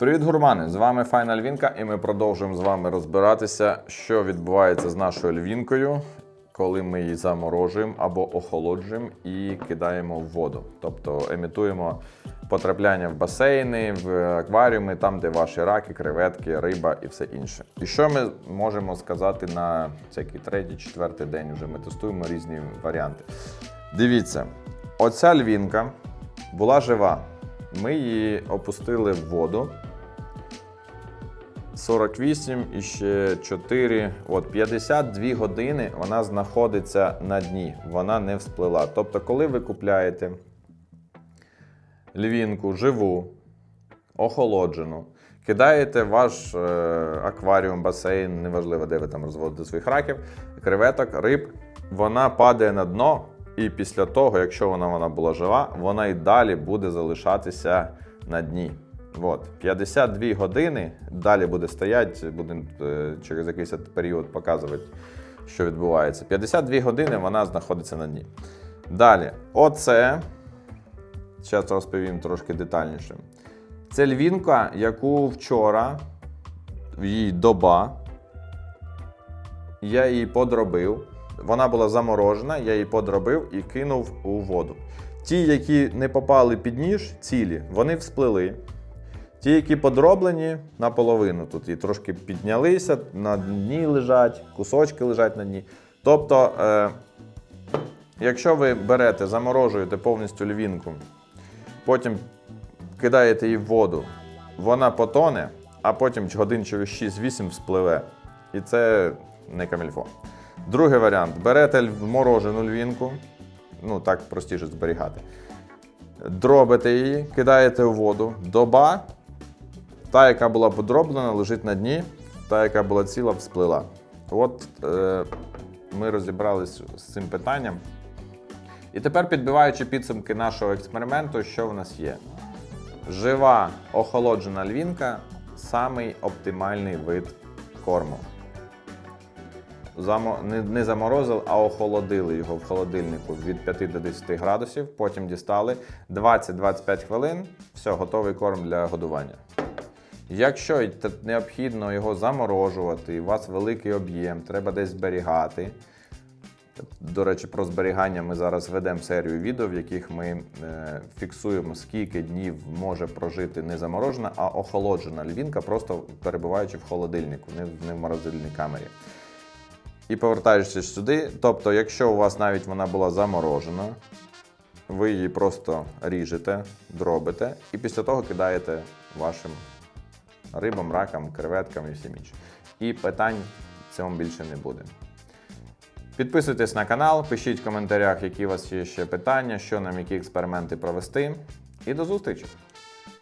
Привіт, гурмани! З вами Файна Львінка, і ми продовжуємо з вами розбиратися, що відбувається з нашою львінкою, коли ми її заморожуємо або охолоджуємо і кидаємо в воду. Тобто емітуємо потрапляння в басейни, в акваріуми, там, де ваші раки, креветки, риба і все інше. І що ми можемо сказати на всякий третій, четвертий день? Вже ми тестуємо різні варіанти. Дивіться, оця львінка була жива. Ми її опустили в воду. 48 і ще 4, от 52 години вона знаходиться на дні, вона не всплила. Тобто, коли ви купляєте львінку живу, охолоджену, кидаєте ваш е, акваріум, басейн, неважливо, де ви там розводите своїх раків, креветок, риб, вона падає на дно, і після того, якщо вона, вона була жива, вона і далі буде залишатися на дні. От, 52 години далі буде стояти, будемо е, через якийсь період показувати, що відбувається. 52 години вона знаходиться на дні. Далі, оце. Зараз розповім трошки детальніше. Це львінка, яку вчора, в її доба, я її подробив. Вона була заморожена, я її подробив і кинув у воду. Ті, які не попали під ніж, цілі, вони всплили. Ті, які подроблені наполовину, тут і трошки піднялися, на дні лежать, кусочки лежать на дні. Тобто, е, якщо ви берете, заморожуєте повністю львінку, потім кидаєте її в воду, вона потоне, а потім годин через 6-8 вспливе. І це не камільфо. Другий варіант: берете морожену львінку, ну так простіше зберігати. Дробите її, кидаєте у воду, доба. Та, яка була подроблена, лежить на дні, та, яка була ціла, всплила. От е, ми розібралися з цим питанням. І тепер, підбиваючи підсумки нашого експерименту, що в нас є? Жива охолоджена львінка самий оптимальний вид корму. Замо... Не, не заморозили, а охолодили його в холодильнику від 5 до 10 градусів, потім дістали 20-25 хвилин, все, готовий корм для годування. Якщо необхідно його заморожувати, у вас великий об'єм, треба десь зберігати. До речі, про зберігання ми зараз ведемо серію відео, в яких ми е, фіксуємо, скільки днів може прожити не заморожена, а охолоджена львінка, просто перебуваючи в холодильнику, не, в- морозильній камері. І повертаючись сюди, тобто, якщо у вас навіть вона була заморожена, ви її просто ріжете, дробите і після того кидаєте вашим рибам, ракам, креветкам і всім іншим. І питань в цьому більше не буде. Підписуйтесь на канал, пишіть в коментарях, які у вас є ще питання, що нам, які експерименти провести. І до зустрічі!